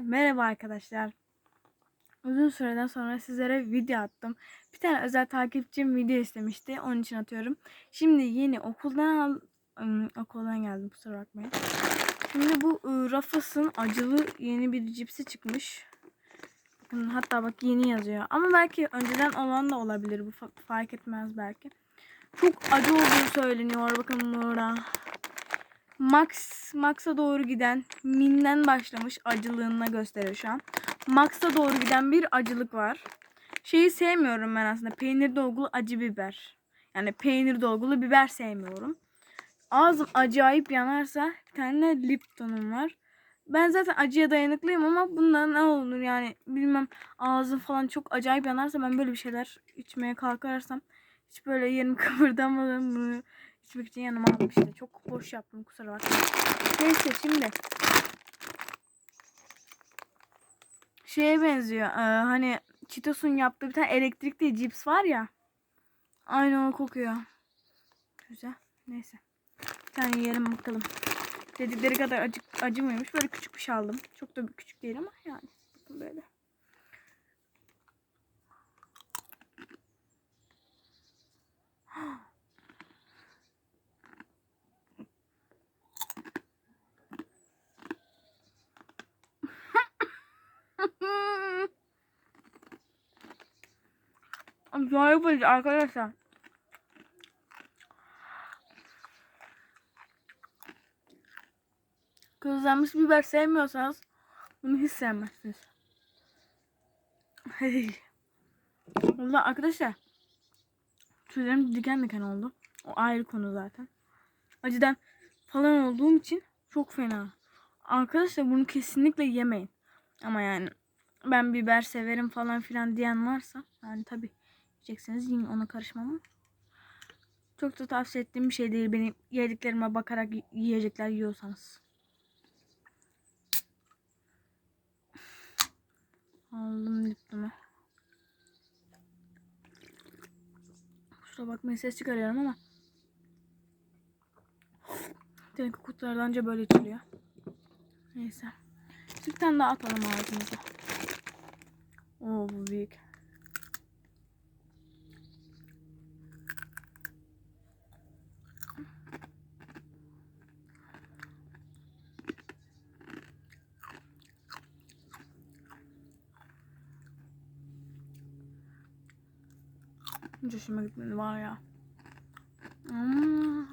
Merhaba arkadaşlar. Uzun süreden sonra sizlere video attım. Bir tane özel takipçim video istemişti. Onun için atıyorum. Şimdi yeni okuldan al okuldan geldim kusura bakmayın. Şimdi bu ıı, Ruffles'ın acılı yeni bir cipsi çıkmış. Hatta bak yeni yazıyor. Ama belki önceden olan da olabilir. Bu fa- fark etmez belki. Çok acı olduğu söyleniyor. Bakın burada. Max Max'a doğru giden Min'den başlamış acılığına gösteriyor şu an. Max'a doğru giden bir acılık var. Şeyi sevmiyorum ben aslında. Peynir dolgulu acı biber. Yani peynir dolgulu biber sevmiyorum. Ağzım acayip yanarsa bir tane Lipton'um var. Ben zaten acıya dayanıklıyım ama bundan ne olur yani bilmem ağzım falan çok acayip yanarsa ben böyle bir şeyler içmeye kalkarsam hiç böyle yerim kıpırdamadan bunu içmek için yanıma aldım işte. Çok boş yaptım kusura bakmayın. Neyse şimdi şeye benziyor. Ee, hani Cheetos'un yaptığı bir tane elektrikli cips var ya. Aynı o kokuyor. Güzel. Neyse. Bir tane yiyelim bakalım. Dedikleri kadar acı, acımıyormuş. Böyle küçük bir şey aldım. Çok da küçük değil ama yani. Bakın böyle. Acayip acı arkadaşlar. Közlenmiş biber sevmiyorsanız bunu hiç sevmezsiniz. Valla arkadaşlar tüylerim diken diken oldu. O ayrı konu zaten. Acıdan falan olduğum için çok fena. Arkadaşlar bunu kesinlikle yemeyin. Ama yani ben biber severim falan filan diyen varsa yani tabi yiyecekseniz yiyin ona karışmam çok da tavsiye ettiğim bir şey değil benim yediklerime bakarak yiyecekler yiyorsanız. Aldım liptomu. Kusura bakmayın ses çıkarıyorum ama Teneke kutulardan önce böyle içiliyor. Neyse. Bir daha atalım ağzımıza. Oo bu büyük. Hiç hoşuma gitmedi var ya. Hmm.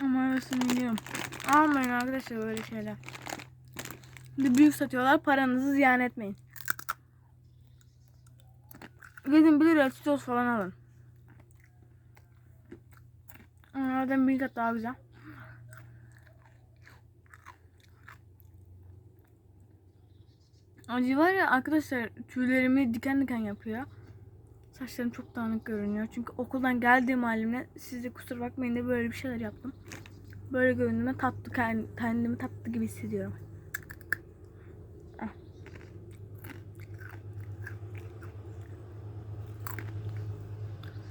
Ama arasını yiyorum. Almayın arkadaşlar böyle şeyler. Bir büyük satıyorlar. Paranızı ziyan etmeyin. Gidin 1 lira falan alın. Onlardan kat daha güzel. Acı var ya arkadaşlar tüylerimi diken diken yapıyor. Saçlarım çok dağınık görünüyor. Çünkü okuldan geldiğim halimle siz de kusura bakmayın da böyle bir şeyler yaptım. Böyle göründüğümde tatlı kend- kendimi tatlı gibi hissediyorum. Ah.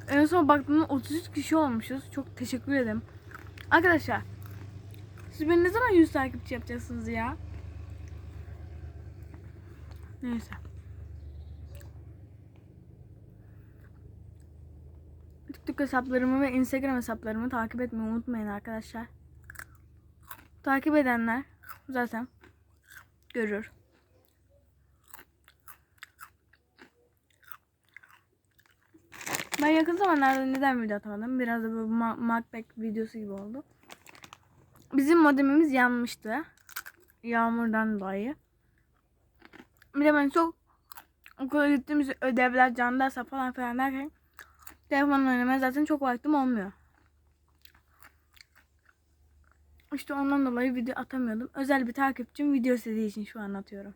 En son baktığımda 33 kişi olmuşuz. Çok teşekkür ederim. Arkadaşlar siz beni ne zaman 100 takipçi yapacaksınız ya? Neyse. TikTok hesaplarımı ve Instagram hesaplarımı takip etmeyi unutmayın arkadaşlar. Takip edenler zaten görür. Ben yakın zamanlarda neden video atamadım? Biraz da bu Macbeth videosu gibi oldu. Bizim modemimiz yanmıştı. Yağmurdan dolayı. Bir de ben çok okula gittiğimiz ödevler, can derse falan filan derken telefonla oynamaya zaten çok vaktim olmuyor. İşte ondan dolayı video atamıyordum. Özel bir takipçim video istediği için şu an atıyorum.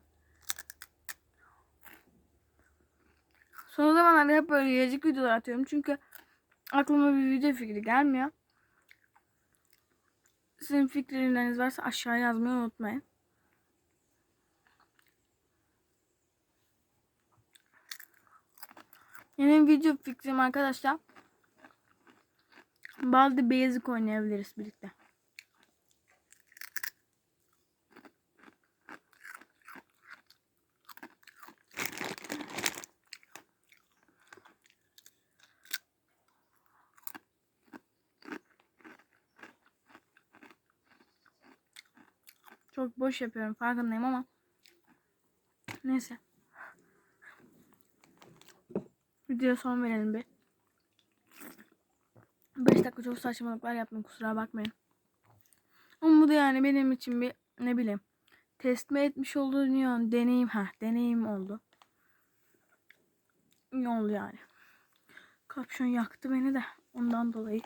Son zamanlarda hep böyle yiyecek videolar atıyorum. Çünkü aklıma bir video fikri gelmiyor. Sizin fikirleriniz varsa aşağıya yazmayı unutmayın. Yeni video fikrim arkadaşlar. Baldi Basic oynayabiliriz birlikte. Çok boş yapıyorum farkındayım ama neyse. Videoya son verelim bir. 5 dakika çok saçmalıklar yaptım kusura bakmayın. Ama bu da yani benim için bir ne bileyim test mi etmiş olduğu diyor deneyim ha deneyim oldu. İyi oldu yani. Kapşon yaktı beni de ondan dolayı.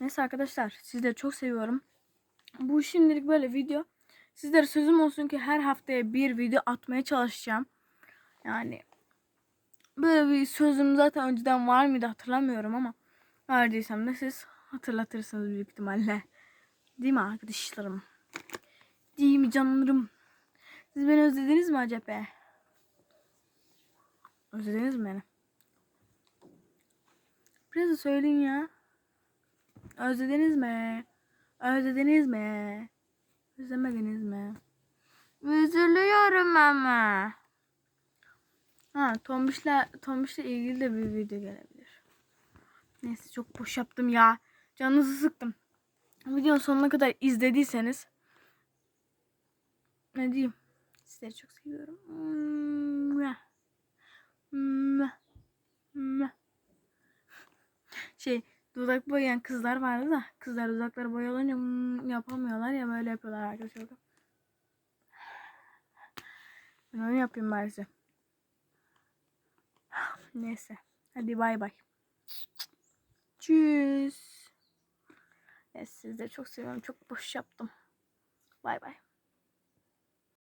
Neyse arkadaşlar sizleri çok seviyorum. Bu şimdilik böyle video. Sizlere sözüm olsun ki her haftaya bir video atmaya çalışacağım. Yani böyle bir sözüm zaten önceden var mıydı hatırlamıyorum ama verdiysem de siz hatırlatırsınız büyük ihtimalle. Değil mi arkadaşlarım? Değil mi canlarım? Siz beni özlediniz mi acaba? Özlediniz mi beni? Biraz da söyleyin ya. Özlediniz mi? Özlediniz mi? Özlemediniz mi? Üzülüyorum ama. Ha, Tombiş'le Tombiş'le ilgili de bir video gelebilir. Neyse çok boş yaptım ya. Canınızı sıktım. Videonun sonuna kadar izlediyseniz ne diyeyim? Sizleri çok seviyorum. Şey dudak boyayan kızlar vardı da kızlar dudakları boyalanınca hmm yapamıyorlar ya böyle yapıyorlar arkadaşlar. Ben onu yapayım bari size. Neyse. Hadi bay bay. Tschüss. Evet, sizleri çok seviyorum. Çok boş yaptım. Bay bay.